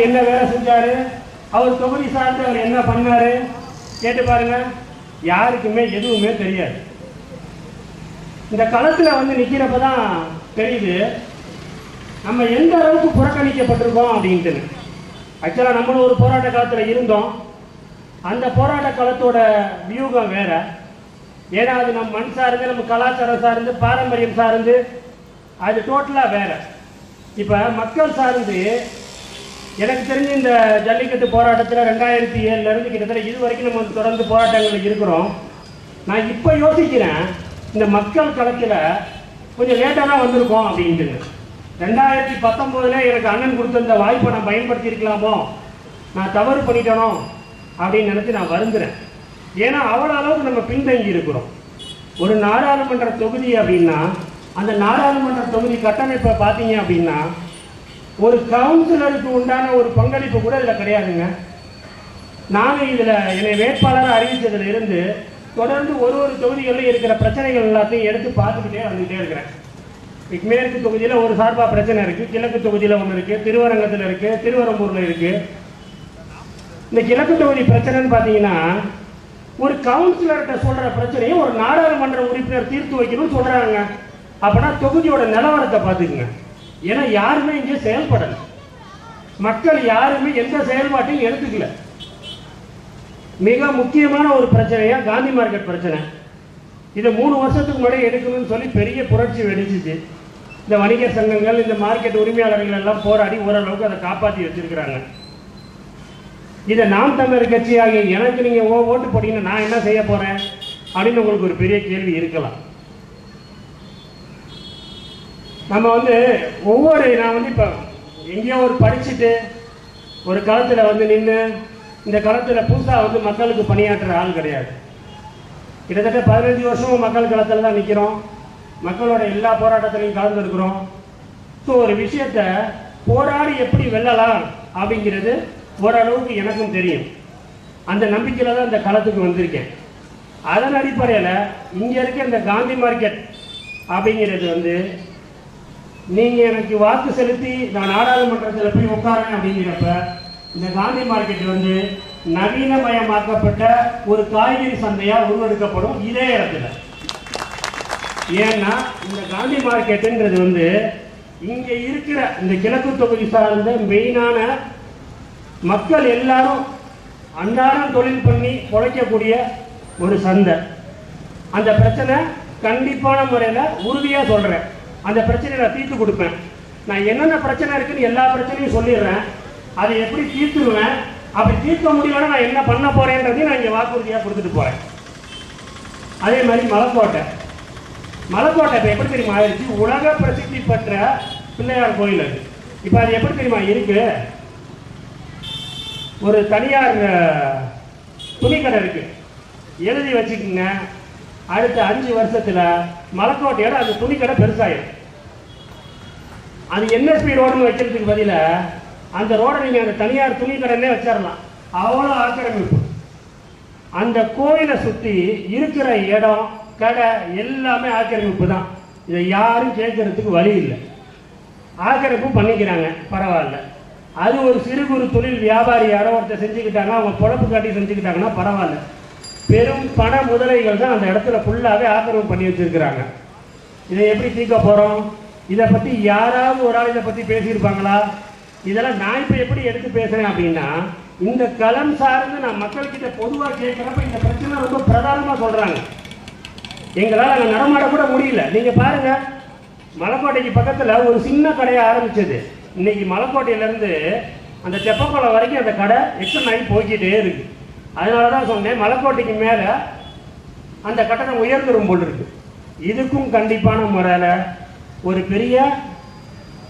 அவர் என்ன வேலை செஞ்சாரு? அவர் தொகுதி சார்ந்து அவர் என்ன பண்ணாரு? கேட்டு பாருங்க. யாருக்குமே எதுவுமே தெரியாது. இந்த களத்தில் வந்து நிற்கிறப்ப தான் தெரியுது. நம்ம எந்த அளவுக்கு புறக்கணிக்கப்பட்டிருக்கோம் அப்படின்ட்டு. ஆக்சுவலாக நம்மளும் ஒரு போராட்ட காலத்துல இருந்தோம். அந்த போராட்ட காலத்தோட வியூகம் வேற. ஏன்னா அது நம்ம மண் சார்ந்து நம்ம கலாச்சாரம் சார்ந்து பாரம்பரியம் சார்ந்து அது டோட்டலாக வேற. இப்போ மக்கள் சார்ந்து எனக்கு தெரிஞ்சு இந்த ஜல்லிக்கட்டு போராட்டத்தில் ரெண்டாயிரத்தி ஏழுலேருந்து கிட்டத்தட்ட இது வரைக்கும் நம்ம வந்து தொடர்ந்து போராட்டங்கள் இருக்கிறோம். நான் இப்போ யோசிக்கிறேன் இந்த மக்கள் களத்தில் கொஞ்சம் லேட்டாக தான் வந்திருக்கோம் அப்படின்ட்டு. ரெண்டாயிரத்தி பத்தொம்போதில் எனக்கு அண்ணன் கொடுத்த இந்த வாய்ப்பை நான் பயன்படுத்தியிருக்கலாமோ? நான் தவறு பண்ணிட்டனோ? அப்படின்னு நினச்சி நான் வருந்துறேன். ஏன்னா அவ்வளோ அளவுக்கு நம்ம பின்தங்கி இருக்கிறோம். ஒரு நாடாளுமன்ற தொகுதி அப்படின்னா அந்த நாடாளுமன்ற தொகுதி கட்டமைப்பை பார்த்தீங்க அப்படின்னா ஒரு கவுன்சிலருக்கு உண்டான ஒரு பங்களிப்பு கூட இதில் கிடையாதுங்க. நானும் இதில் என்னை வேட்பாளராக அறிவித்ததுல இருந்து தொடர்ந்து ஒரு ஒரு தொகுதிகளில் இருக்கிற பிரச்சனைகள் எல்லாத்தையும் எடுத்து பார்த்துக்கிட்டே வந்துகிட்டே இருக்கிறேன். இப்ப மேற்கு தொகுதியில் ஒரு சார்பாக பிரச்சனை இருக்குது கிழக்கு தொகுதியில் ஒன்று இருக்குது திருவரங்கத்தில் இருக்குது திருவரம்பூரில் இருக்குது இந்த கிழக்கு தொகுதி பிரச்சனைன்னு பார்த்தீங்கன்னா ஒரு கவுன்சிலர்கிட்ட சொல்கிற பிரச்சனையை ஒரு நாடாளுமன்ற உறுப்பினர் தீர்த்து வைக்கணும்னு சொல்கிறாங்க அப்போனா தொகுதியோட நிலவரத்தை பார்த்துக்குங்க. ஏன்னா யாருமே இங்கே செயல்படலை. மக்கள் யாருமே எந்த செயல்பாட்டையும் எடுத்துக்கல. மிக முக்கியமான ஒரு பிரச்சனையா காந்தி மார்க்கெட் பிரச்சனை. இதை மூணு வருஷத்துக்கு முன்னாடி எடுக்கணும்னு சொல்லி பெரிய புரட்சி வெடிச்சிச்சு. இந்த வணிக சங்கங்கள் இந்த மார்க்கெட் உரிமையாளர்கள் எல்லாம் போராடி ஓரளவுக்கு அதை காப்பாற்றி வச்சிருக்கிறாங்க. இதை நாம் தமிழர் கட்சியாகிய எனக்கு நீங்கள் ஓ ஓட்டு போட்டீங்கன்னா நான் என்ன செய்ய போகிறேன் அப்படின்னு உங்களுக்கு ஒரு பெரிய கேள்வி இருக்கலாம். நம்ம வந்து ஒவ்வொரு நான் வந்து இப்போ எங்கேயோ ஒரு படிச்சுட்டு ஒரு காலத்தில் வந்து நின்று இந்த காலத்தில் புதுசாக வந்து மக்களுக்கு பணியாற்றுற ஆள் கிடையாது. கிட்டத்தட்ட பதினஞ்சு வருஷமும் மக்கள் களத்தில் தான் நிற்கிறோம் மக்களோட எல்லா போராட்டத்திலையும் கலந்துருக்கிறோம். ஸோ ஒரு விஷயத்த போராடி எப்படி வெல்லலாம் அப்படிங்கிறது ஓரளவுக்கு எனக்கும் தெரியும். அந்த நம்பிக்கையில் தான் இந்த களத்துக்கு வந்திருக்கேன். அதன் அடிப்படையில் இங்கே இருக்க இந்த காந்தி மார்க்கெட் அப்படிங்கிறது வந்து நீங்கள் எனக்கு வாக்கு செலுத்தி நான் நாடாளுமன்றத்தில் போய் உட்காரேன் அப்படிங்கிறப்ப இந்த காந்தி மார்க்கெட் வந்து நவீனமயமாக்கப்பட்ட ஒரு காய்கறி சந்தையாக உருவெடுக்கப்படும் இதே இடத்துல. ஏன்னா இந்த காந்தி மார்க்கெட்டுன்றது வந்து இங்கே இருக்கிற இந்த கிழக்கு தொகுதி சார்ந்த மெயினான மக்கள் எல்லாரும் அன்றாடம் தொழில் பண்ணி பொழைக்கக்கூடிய ஒரு சந்தை. அந்த பிரச்சனை கண்டிப்பான முறையில் உறுதியாக சொல்கிறேன் அந்த பிரச்சனையை நான் தீர்த்து கொடுப்பேன். நான் என்னென்ன பிரச்சனை இருக்குன்னு எல்லா பிரச்சனையும் சொல்லிடுறேன். அதை எப்படி தீர்த்துருவேன்? அப்படி தீர்க்க முடியலன்னா நான் என்ன பண்ண போறேன்றதையும் நான் இங்கே வாக்குறுதியாக கொடுத்துட்டு போகிறேன் அதே மாதிரி மலைக்கோட்டை. மலைக்கோட்டை இப்போ எப்படி தெரியுமா ஆயிடுச்சு? உலக பிரசித்தி பெற்ற பிள்ளையார் கோயில் அது. இப்போ அது எப்படி தெரியுமா இருக்கு? ஒரு தனியார் துணிக்கடை இருக்கு. எழுதி வச்சுக்கோங்க. அடுத்த அஞ்சு வருஷத்தில் மலக்கோட்டையோட அந்த துணிக்கடை பெருசாயிடும் அது என்எஸ்பி ரோடுன்னு வைக்கிறதுக்கு பதில அந்த ரோடை நீங்கள் அந்த தனியார் துணிக்கடைன்னே வச்சிடலாம் அவ்வளோ ஆக்கிரமிப்பு. அந்த கோயிலை சுற்றி இருக்கிற இடம் கடை எல்லாமே ஆக்கிரமிப்பு தான். இதை யாரும் கேட்கறதுக்கு வழி இல்லை. ஆக்கிரமிப்பு பண்ணிக்கிறாங்க பரவாயில்ல. அது ஒரு சிறு குறு தொழில் வியாபாரி யாரோ ஒருத்தர் செஞ்சுக்கிட்டாங்கன்னா அவங்க பொழப்பு காட்டி செஞ்சுக்கிட்டாங்கன்னா பரவாயில்ல. பெரும் பண முதலைகள் தான் அந்த இடத்துல ஃபுல்லாகவே ஆக்கிரமம் பண்ணி வச்சிருக்கிறாங்க. இதை எப்படி தீர்க்க போகிறோம் இதை பற்றி யாராவது ஒரு ஆள் இதை பற்றி பேசியிருப்பாங்களா? இதெல்லாம் நான் இப்போ எப்படி எடுத்து பேசுகிறேன் அப்படின்னா இந்த களம் சார்ந்து நான் மக்கள்கிட்ட பொதுவாக கேட்குறப்ப இந்த பிரச்சனை ரொம்ப பிரதானமாக சொல்கிறாங்க எங்களால் அங்கே நடமாட கூட முடியல. நீங்கள் பாருங்கள் மலைக்கோட்டைக்கு பக்கத்தில் ஒரு சின்ன கடையை ஆரம்பித்தது இன்னைக்கு மலைக்கோட்டையிலேருந்து அந்த தெப்பக்குளம் வரைக்கும் அந்த கடை எக்ஸ்டன் ஆகி போய்கிட்டே இருக்குது அதனால தான் சொன்னேன் மலைக்கோட்டைக்கு மேலே அந்த கட்டணம் உயர்ந்துடும் போல் இருக்கு. இதுக்கும் கண்டிப்பான முறையில் ஒரு பெரிய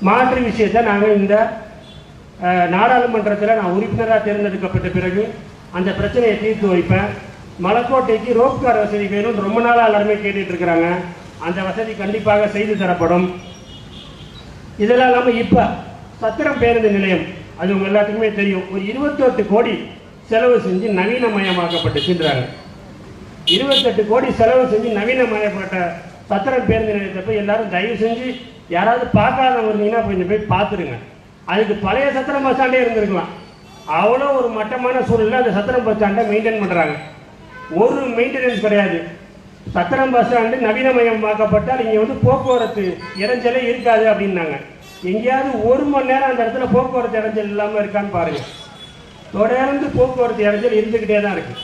மாற்று விஷயத்தை நாங்கள் இந்த நாடாளுமன்றத்தில் நான் உறுப்பினராக தேர்ந்தெடுக்கப்பட்ட பிறகு அந்த பிரச்சனையை தீர்த்து வைப்பேன். மலைக்கோட்டைக்கு ரோப் கார் வசதி வேணும்னு ரொம்ப நாளாக எல்லாருமே கேட்டுட்டு இருக்கிறாங்க. அந்த வசதி கண்டிப்பாக செய்து தரப்படும். இதெல்லாம் இல்லாமல் இப்போ சத்திரம் பேருந்து நிலையம் அது உங்கள் எல்லாத்துக்குமே தெரியும். ஒரு இருபத்தெட்டு கோடி செலவு செஞ்சு நவீனமயமாக்கப்பட்டுச்சுன்றாங்க இருபத்தெட்டு கோடி செலவு செஞ்சு நவீனமயப்பட்ட சத்திரம் பேருந்து நிலையத்தை போய் எல்லாரும் தயவு செஞ்சு யாராவது பார்க்காதவங்க இருந்தீங்கன்னா கொஞ்சம் போய் பார்த்துருங்க. அதுக்கு பழைய சத்திரம் பஸ் ஸ்டாண்டே இருந்திருக்கலாம். அவ்வளோ ஒரு மட்டமான சூழலில் அந்த சத்திரம் பஸ் ஸ்டாண்டை மெயின்டைன் பண்ணுறாங்க ஒரு மெயின்டெனன்ஸ் கிடையாது. சத்திரம் பஸ் ஸ்டாண்டு நவீனமயமாக்கப்பட்டால் இங்கே வந்து போக்குவரத்து இடைஞ்சலே இருக்காது அப்படின்னாங்க. எங்கேயாவது ஒரு மணி நேரம் அந்த இடத்துல போக்குவரத்து இடைஞ்சல் இல்லாமல் இருக்கான்னு பாருங்கள் தொடர்ந்து போக்குவரத்து இடைஞ்சல் இருந்துக்கிட்டே தான் இருக்கு.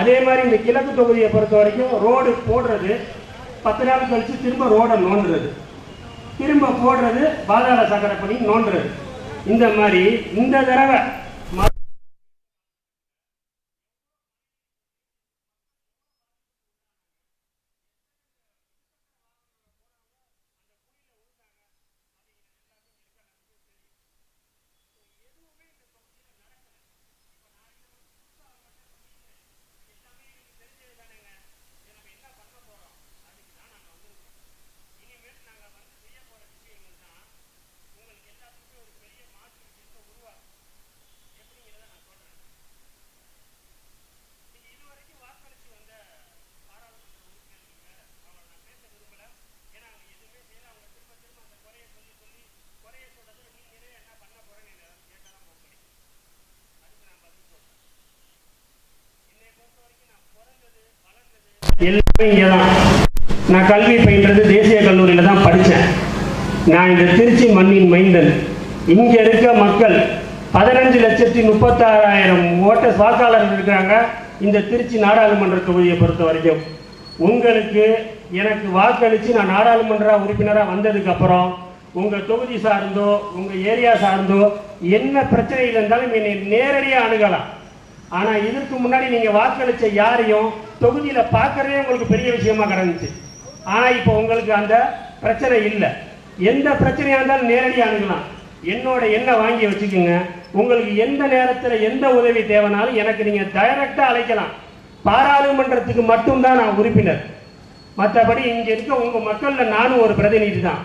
அதே மாதிரி இந்த கிழக்கு தொகுதியை பொறுத்த வரைக்கும் ரோடு போடுறது பத்து நாள் கழிச்சு திரும்ப ரோடை நோண்டுறது. திரும்ப போடுறது பாதாள சக்கரை பண்ணி நோண்டுறது. இந்த மாதிரி இந்த தடவை எல்லாமே இங்கே தான். நான் கல்வி பயின்றது தேசிய கல்லூரியில் தான் படித்தேன் நான் இந்த திருச்சி மண்ணின் மைந்தன். இங்கே இருக்க மக்கள் பதினஞ்சு லட்சத்தி முப்பத்தாறாயிரம் ஓட்ட வாக்காளர்கள் இருக்கிறாங்க. இந்த திருச்சி நாடாளுமன்ற தொகுதியை பொறுத்த வரைக்கும். உங்களுக்கு எனக்கு வாக்களித்து நான் நாடாளுமன்ற உறுப்பினராக வந்ததுக்கு அப்புறம் உங்கள் தொகுதி சார்ந்தோ உங்கள் ஏரியா சார்ந்தோ என்ன பிரச்சனைகள் இருந்தாலும் என்னை நேரடியாக அணுகலாம். ஆனா இதற்கு முன்னாடி நீங்க வாக்களிச்ச யாரையும் தொகுதியில பார்க்கறதே உங்களுக்கு பெரிய விஷயமா கிடந்துச்சு. ஆனா இப்போ உங்களுக்கு அந்த பிரச்சனை இல்லை. எந்த பிரச்சனையா இருந்தாலும் நேரடியாக அணுகலாம். என்னோட எண்ணை வாங்கி வச்சுக்கோங்க. உங்களுக்கு எந்த நேரத்துல எந்த உதவி தேவைனாலும் எனக்கு நீங்க டைரக்டா அழைக்கலாம். பாராளுமன்றத்துக்கு மட்டும்தான் நான் உறுப்பினர். மற்றபடி இங்க இருக்க உங்க மக்கள்ல நானும் ஒரு பிரதிநிதி தான்.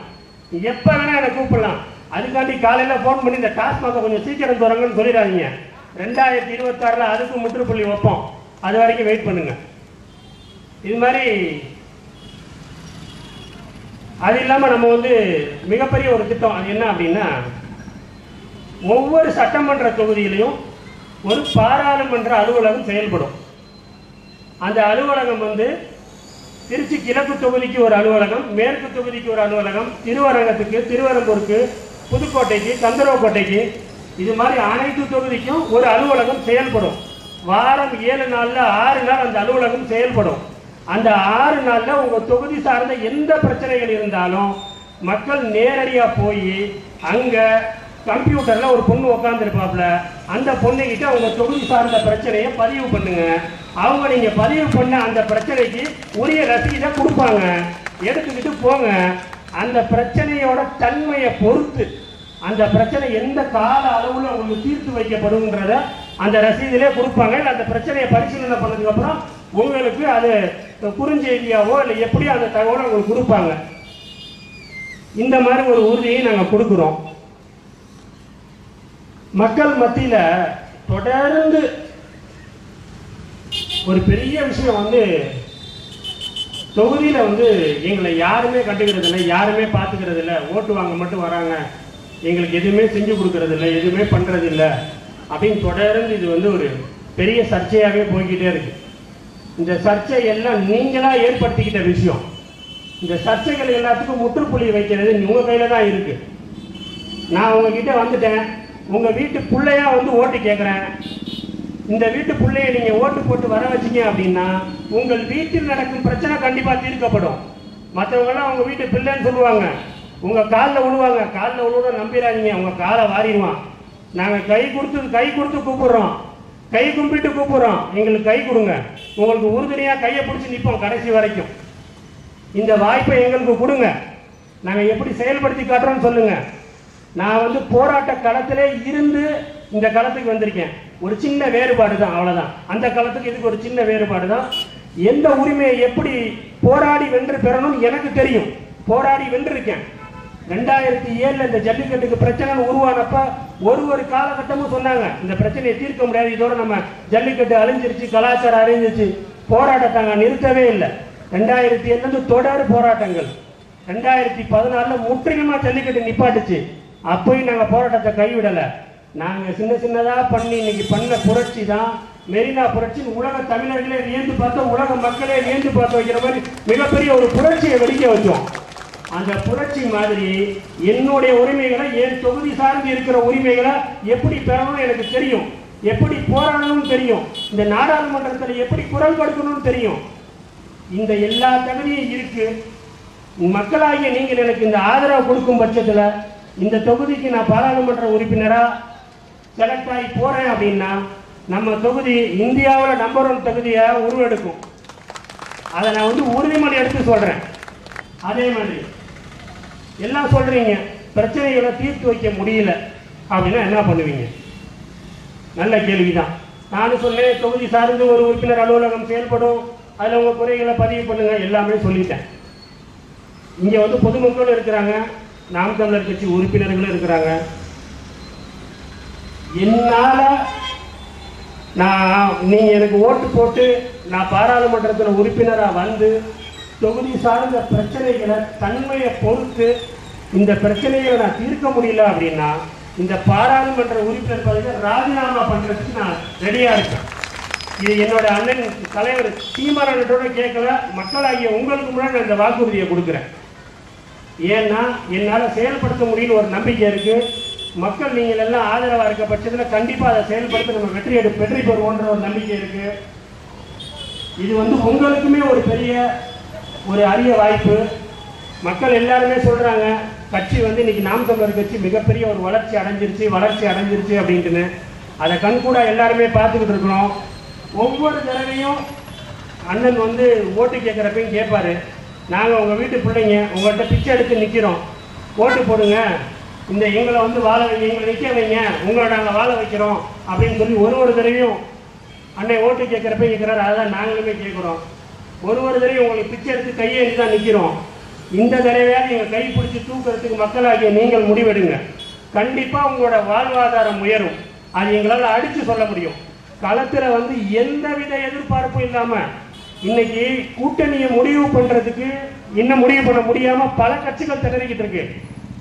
எப்ப வேணா என்னை கூப்பிடலாம். அதுக்காண்டி காலையில ஃபோன் பண்ணி இந்த டாஸ்மாக கொஞ்சம் சீக்கிரம் தொடங்கன்னு சொல்லிடாதீங்க. ரெண்டாயிரத்தி இருபத்தாறுல அதுக்கு முற்றுப்புள்ளி வைப்போம். அது வரைக்கும் வெயிட் பண்ணுங்க. இது மாதிரி அது இல்லாமல் நம்ம வந்து மிகப்பெரிய ஒரு திட்டம் அது என்ன அப்படின்னா ஒவ்வொரு சட்டமன்ற தொகுதியிலையும் ஒரு பாராளுமன்ற அலுவலகம் செயல்படும். அந்த அலுவலகம் வந்து திருச்சி கிழக்கு தொகுதிக்கு ஒரு அலுவலகம் மேற்கு தொகுதிக்கு ஒரு அலுவலகம் திருவரங்கத்துக்கு திருவரம்பூருக்கு புதுக்கோட்டைக்கு கந்தரவக்கோட்டைக்கு இது மாதிரி அனைத்து தொகுதிக்கும் ஒரு அலுவலகம் செயல்படும். வாரம் ஏழு நாளில் ஆறு நாள் அந்த அலுவலகம் செயல்படும். அந்த ஆறு நாளில் உங்கள் தொகுதி சார்ந்த எந்த பிரச்சனைகள் இருந்தாலும் மக்கள் நேரடியாக போய் அங்கே கம்ப்யூட்டரில் ஒரு பொண்ணு உட்காந்துருப்பாப்ல அந்த பொண்ணுக்கிட்ட அவங்க தொகுதி சார்ந்த பிரச்சனையை பதிவு பண்ணுங்க. அவங்க நீங்கள் பதிவு பண்ண அந்த பிரச்சனைக்கு உரிய ரசீதை கொடுப்பாங்க. எடுத்துக்கிட்டு போங்க. அந்த பிரச்சனையோட தன்மையை பொறுத்து அந்த பிரச்சனை எந்த கால அளவுல உங்களுக்கு தீர்த்து வைக்கப்படுங்கிறத அந்த ரசீதிலே கொடுப்பாங்க. இல்லை அந்த பிரச்சனையை பரிசீலனை பண்ணதுக்கு அப்புறம் உங்களுக்கு அது குறுஞ்செய்தியாவோ இல்லை எப்படியோ அந்த தகவலை உங்களுக்கு கொடுப்பாங்க. இந்த மாதிரி ஒரு உறுதியை நாங்கள் கொடுக்குறோம். மக்கள் மத்தியில் தொடர்ந்து ஒரு பெரிய விஷயம் வந்து தொகுதியில் வந்து எங்களை யாருமே கண்டுக்கிறது இல்லை யாருமே பார்த்துக்கிறது இல்லை ஓட்டு வாங்க மட்டும் வராங்க. எங்களுக்கு எதுவுமே செஞ்சு கொடுக்கறது இல்லை எதுவுமே பண்ணுறதில்ல இல்லை அப்படின்னு தொடர்ந்து இது வந்து ஒரு பெரிய சர்ச்சையாகவே போய்கிட்டே இருக்கு. இந்த சர்ச்சை எல்லாம் நீங்களாக ஏற்படுத்திக்கிட்ட விஷயம். இந்த சர்ச்சைகள் எல்லாத்துக்கும் முற்றுப்புள்ளி வைக்கிறது உங்கள் கையில் தான் இருக்கு. நான் உங்ககிட்ட வந்துட்டேன். உங்கள் வீட்டு பிள்ளையா வந்து ஓட்டு கேட்குறேன் இந்த வீட்டு பிள்ளைய நீங்கள் ஓட்டு போட்டு வர வச்சீங்க அப்படின்னா உங்கள் வீட்டில் நடக்கும் பிரச்சனை கண்டிப்பாக தீர்க்கப்படும். மற்றவங்கெல்லாம் அவங்க வீட்டு பிள்ளைன்னு சொல்லுவாங்க. உங்கள் காலில் விழுவாங்க காலில் விழுவத நம்பிடாதீங்க உங்கள் காலை வாரிடுவான். நாங்கள் கை கொடுத்து கை கொடுத்து கூப்பிடுறோம். கை கும்பிட்டு கூப்பிடுறோம். எங்களுக்கு கை கொடுங்க. உங்களுக்கு உறுதுணையாக கையை பிடிச்சி நிற்போம் கடைசி வரைக்கும். இந்த வாய்ப்பை எங்களுக்கு கொடுங்க. நாங்கள் எப்படி செயல்படுத்தி காட்டுறோம்னு சொல்லுங்கள் நான் வந்து போராட்ட களத்திலே இருந்து இந்த களத்துக்கு வந்திருக்கேன். ஒரு சின்ன வேறுபாடு தான் அவ்வளோதான் அந்த களத்துக்கு இதுக்கு ஒரு சின்ன வேறுபாடு தான்? எந்த உரிமையை எப்படி போராடி வென்று பெறணும்னு எனக்கு தெரியும். போராடி வென்றிருக்கேன். ரெண்டாயிரத்தி ஏழுல இந்த ஜல்லிக்கட்டுக்கு பிரச்சனை உருவானப்ப ஒரு ஒரு காலகட்டமும் சொன்னாங்க. இந்த பிரச்சனையை தீர்க்க முடியாது. இதோட நம்ம ஜல்லிக்கட்டு அழிஞ்சிருச்சு கலாச்சாரம் அழிஞ்சிருச்சு போராட்டத்தாங்க நிறுத்தவே இல்லை. ரெண்டாயிரத்தி ஏழுல இருந்து தொடர் போராட்டங்கள். ரெண்டாயிரத்தி பதினாலுல முற்றிலுமா ஜல்லிக்கட்டு நிப்பாட்டுச்சு. அப்பயும் நாங்கள் போராட்டத்தை கைவிடலை. நாங்கள் சின்ன சின்னதாக பண்ணி இன்னைக்கு பண்ண புரட்சி தான். மெரினா புரட்சி உலக தமிழர்களே வியந்து பார்த்தோம் உலக மக்களே வியந்து பார்த்து வைக்கிற மாதிரி மிகப்பெரிய ஒரு புரட்சியை வெடிக்க வச்சோம். அந்த புரட்சி மாதிரி என்னுடைய உரிமைகளை என் தொகுதி சார்ந்து இருக்கிற உரிமைகளை எப்படி பெறணும்னு எனக்கு தெரியும். எப்படி போராடணும்னு தெரியும். இந்த நாடாளுமன்றத்தில் எப்படி குரல் கொடுக்கணும்னு தெரியும். இந்த எல்லா தகுதியும் இருக்கு. மக்களாகிய நீங்கள் எனக்கு இந்த ஆதரவு கொடுக்கும் பட்சத்தில் இந்த தொகுதிக்கு நான் பாராளுமன்ற உறுப்பினராக செலக்ட் ஆகி போறேன் அப்படின்னா நம்ம தொகுதி இந்தியாவில் நம்பர் ஒன் தொகுதியை உருவெடுக்கும். அதை நான் வந்து உறுதிமொழி எடுத்து சொல்றேன். அதே மாதிரி எல்லாம் சொல்றீங்க. பிரச்சனைகளை தீர்த்து வைக்க முடியல. அப்படின்னா என்ன பண்ணுவீங்க? நல்ல கேள்விதான். நானும் சொன்னேன் தொகுதி சார்ந்து ஒரு உறுப்பினர் அலுவலகம் செயல்படும். அதில் உங்கள் குறைகளை பதிவு பண்ணுங்க. எல்லாமே சொல்லிட்டேன். இங்கே வந்து பொதுமக்களும் இருக்கிறாங்க. நாம் தமிழர் கட்சி உறுப்பினர்களும் இருக்கிறாங்க. என்னால் நான் நீங்கள் எனக்கு ஓட்டு போட்டு நான் பாராளுமன்றத்தில் உறுப்பினராக வந்து தொகுதி சார்ந்த பிரச்சனைகளை தன்மையை பொறுத்து இந்த பிரச்சனைகளை நான் தீர்க்க முடியல அப்படின்னா இந்த பாராளுமன்ற உறுப்பினர் பதவியை ராஜினாமா பண்ணுறதுக்கு நான் ரெடியாக இருக்கேன். இது என்னோட அண்ணன் தலைவர் சீமானோட கேட்கல மக்களாகிய உங்களுக்கு முன்னாடி நான் இந்த வாக்குறுதியை கொடுக்குறேன். ஏன்னா என்னால் செயல்படுத்த முடியும்னு ஒரு நம்பிக்கை இருக்குது மக்கள் நீங்கள் எல்லாம் ஆதரவாக இருக்க பட்சத்தில் கண்டிப்பாக அதை செயல்படுத்த நம்ம வெற்றி எடு வெற்றி பெறுவோன்ற ஒரு நம்பிக்கை இருக்குது இது வந்து உங்களுக்குமே ஒரு பெரிய ஒரு அரிய வாய்ப்பு. மக்கள் எல்லாருமே சொல்கிறாங்க கட்சி வந்து இன்னைக்கு நாம் தமிழர் கட்சி மிகப்பெரிய ஒரு வளர்ச்சி அடைஞ்சிருச்சு வளர்ச்சி அடைஞ்சிருச்சு அப்படின்ட்டுன்னு. அதை கண்கூட எல்லாருமே பார்த்துக்கிட்டு இருக்கிறோம் ஒவ்வொரு தடவையும் அண்ணன் வந்து ஓட்டு கேட்குறப்பையும் கேட்பாரு நாங்கள் உங்கள் வீட்டு பிள்ளைங்க உங்கள்கிட்ட பிச்சை எடுத்து நிற்கிறோம் ஓட்டு போடுங்க. இந்த எங்களை வந்து வாழ வைங்க எங்களை நிற்க வைங்க. உங்களை நாங்கள் வாழ வைக்கிறோம் அப்படின்னு சொல்லி ஒரு ஒரு தடவையும் அன்னை ஓட்டு கேட்குறப்ப கேட்குறாரு அதான் நாங்களுமே கேட்குறோம் ஒரு ஒரு தடவையும் உங்களுக்கு பிச்சை எடுத்து கையேந்தி தான் நிற்கிறோம் இந்த தடவையாவது எங்கள் கை பிடிச்சி தூக்குறதுக்கு மக்களாகிய நீங்கள் முடிவெடுங்க. கண்டிப்பாக உங்களோட வாழ்வாதாரம் உயரும். அது எங்களால் அடித்து சொல்ல முடியும். களத்தில் வந்து எந்தவித எதிர்பார்ப்பும் இல்லாமல் இன்னைக்கு கூட்டணியை முடிவு பண்ணுறதுக்கு இன்னும் முடிவு பண்ண முடியாமல் பல கட்சிகள் திணறிக்கிட்டு இருக்கு.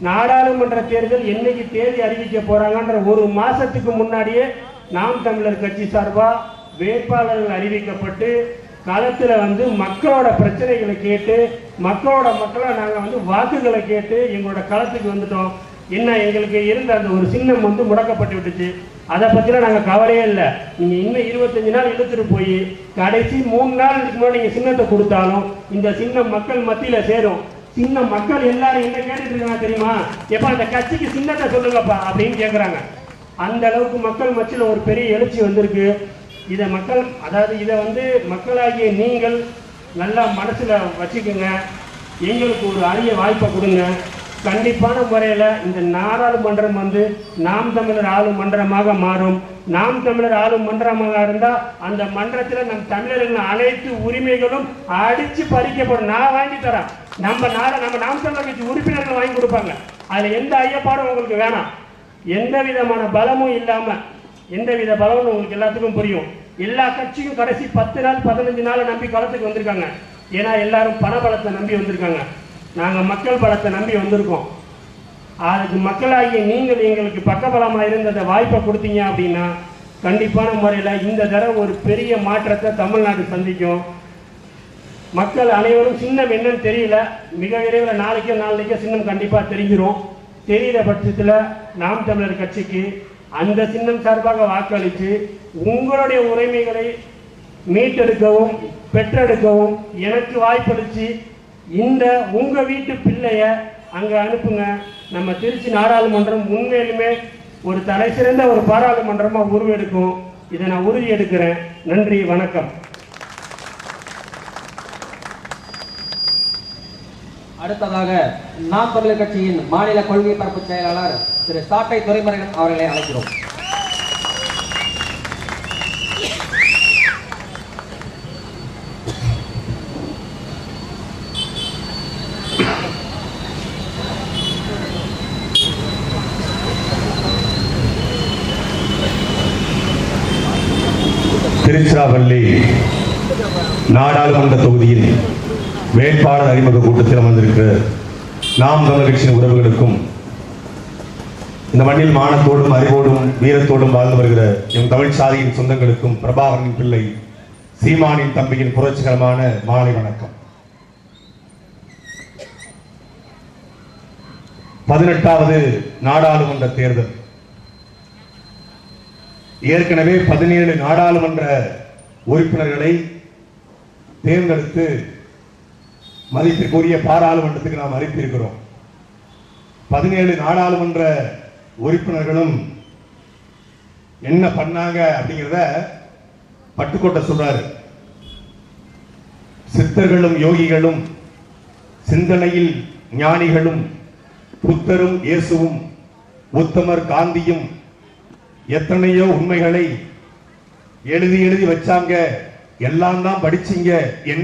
நாடாளுமன்ற தேர்தல் என்னைக்கு தேதி அறிவிக்க போகிறாங்கன்ற ஒரு மாதத்துக்கு முன்னாடியே நாம் தமிழர் கட்சி சார்பாக வேட்பாளர்கள் அறிவிக்கப்பட்டு களத்தில் வந்து மக்களோட பிரச்சனைகளை கேட்டு மக்களோட மக்களை நாங்கள் வந்து வாக்குகளை கேட்டு எங்களோட களத்துக்கு வந்துட்டோம். என்ன எங்களுக்கு இருந்த அந்த ஒரு சின்னம் வந்து முடக்கப்பட்டு விட்டுச்சு. அதை பற்றிலாம் நாங்கள் கவலையே இல்லை. நீங்கள் இன்னும் இருபத்தஞ்சு நாள் இழுத்துட்டு போய் கடைசி மூணு நாள் இதுக்கு முன்னாடி நீங்கள் சின்னத்தை கொடுத்தாலும் இந்த சின்னம் மக்கள் மத்தியில் சேரும். சின்ன மக்கள் எல்லாரும் என்ன கேட்டுட்டு இருக்காங்க தெரியுமா? எப்போ அந்த கட்சிக்கு சின்னத்தை சொல்லுங்கப்பா அப்படின்னு கேட்குறாங்க அந்த அளவுக்கு மக்கள் மத்தியில் ஒரு பெரிய எழுச்சி வந்திருக்கு. இதை மக்கள் அதாவது இதை வந்து மக்களாகிய நீங்கள் நல்லா மனசில் வச்சுக்கோங்க. எங்களுக்கு ஒரு அரிய வாய்ப்பை கொடுங்க. கண்டிப்பான முறையில் இந்த நாடாளுமன்றம் வந்து நாம் தமிழர் ஆளும் மன்றமாக மாறும். நாம் தமிழர் ஆளும் மன்றமாக இருந்தால் அந்த மன்றத்தில் நம் தமிழர்களின் அனைத்து உரிமைகளும் அடித்து பறிக்கப்படும். நான் வாங்கி தரேன். நம்ம நாட நம்ம நாம் தமிழர் கட்சி உறுப்பினர்கள் வாங்கி கொடுப்பாங்க. அதில் எந்த ஐயப்பாடும் உங்களுக்கு வேணாம். எந்த விதமான பலமும் இல்லாமல் எந்த வித பலமும் உங்களுக்கு எல்லாத்துக்கும் புரியும். எல்லா கட்சியும் கடைசி பத்து நாள் பதினஞ்சு நாள் நம்பி களத்துக்கு வந்திருக்காங்க. ஏன்னா எல்லாரும் பண பலத்தை நம்பி வந்திருக்காங்க. நாங்கள் மக்கள் பலத்தை நம்பி வந்திருக்கோம். அதுக்கு மக்களாகிய நீங்கள் எங்களுக்கு பக்கபலமாக இருந்த வாய்ப்பை கொடுத்தீங்க அப்படின்னா கண்டிப்பான முறையில் இந்த தடவை ஒரு பெரிய மாற்றத்தை தமிழ்நாடு சந்திக்கும். மக்கள் அனைவரும் சின்னம் என்னன்னு தெரியல. மிக விரைவில் நாளைக்கோ நாளைக்கோ சின்னம் கண்டிப்பாக தெரிஞ்சிடும் தெரிகிற பட்சத்தில் நாம் தமிழர் கட்சிக்கு அந்த சின்னம் சார்பாக வாக்களித்து உங்களுடைய உரிமைகளை மீட்டெடுக்கவும் பெற்றெடுக்கவும் எனக்கு வாய்ப்பளித்து இந்த உங்கள் வீட்டு பிள்ளைய அங்கே அனுப்புங்க. நம்ம திருச்சி நாடாளுமன்றம் உண்மையிலுமே ஒரு தலை சிறந்த ஒரு பாராளுமன்றமாக உருவெடுக்கும். இதை நான் உறுதி எடுக்கிறேன். நன்றி வணக்கம். அடுத்ததாக நாம் தமிழர் கட்சியின் மாநில கொள்கை பரப்பு செயலாளர் திரு சாட்டை துரைமுருகன் அவர்களை அழைக்கிறோம். திருச்சிராப்பள்ளி நாடாளுமன்ற தொகுதியில் வேட்பாளர் அறிமுக கூட்டத்தில் அமர்ந்திருக்கிற நாம் தமிழ் கட்சியின் உறவுகளுக்கும் இந்த மண்ணில் மானத்தோடும் அறிவோடும் வீரத்தோடும் வாழ்ந்து வருகிற எம் தமிழ் சாதியின் சொந்தங்களுக்கும் பிரபாகரனின் பிள்ளை சீமானின் தம்பியின் புரட்சிகரமான மாலை வணக்கம். பதினெட்டாவது நாடாளுமன்ற தேர்தல். ஏற்கனவே பதினேழு நாடாளுமன்ற உறுப்பினர்களை தேர்ந்தெடுத்து மதிப்பிற்குரிய பாராளுமன்றத்துக்கு நாம் அனுப்பியிருக்கிறோம். பதினேழு நாடாளுமன்ற உறுப்பினர்களும் என்ன பண்ணாங்க அப்படிங்கிறத பட்டுக்கோட்டை சொல்றாரு. சித்தர்களும் யோகிகளும் சிந்தனையில் ஞானிகளும் புத்தரும் இயேசுவும் உத்தமர் காந்தியும் எத்தனையோ உண்மைகளை எழுதி எழுதி வச்சாங்க. எல்லாம் தான் படிச்சிங்க. என்ன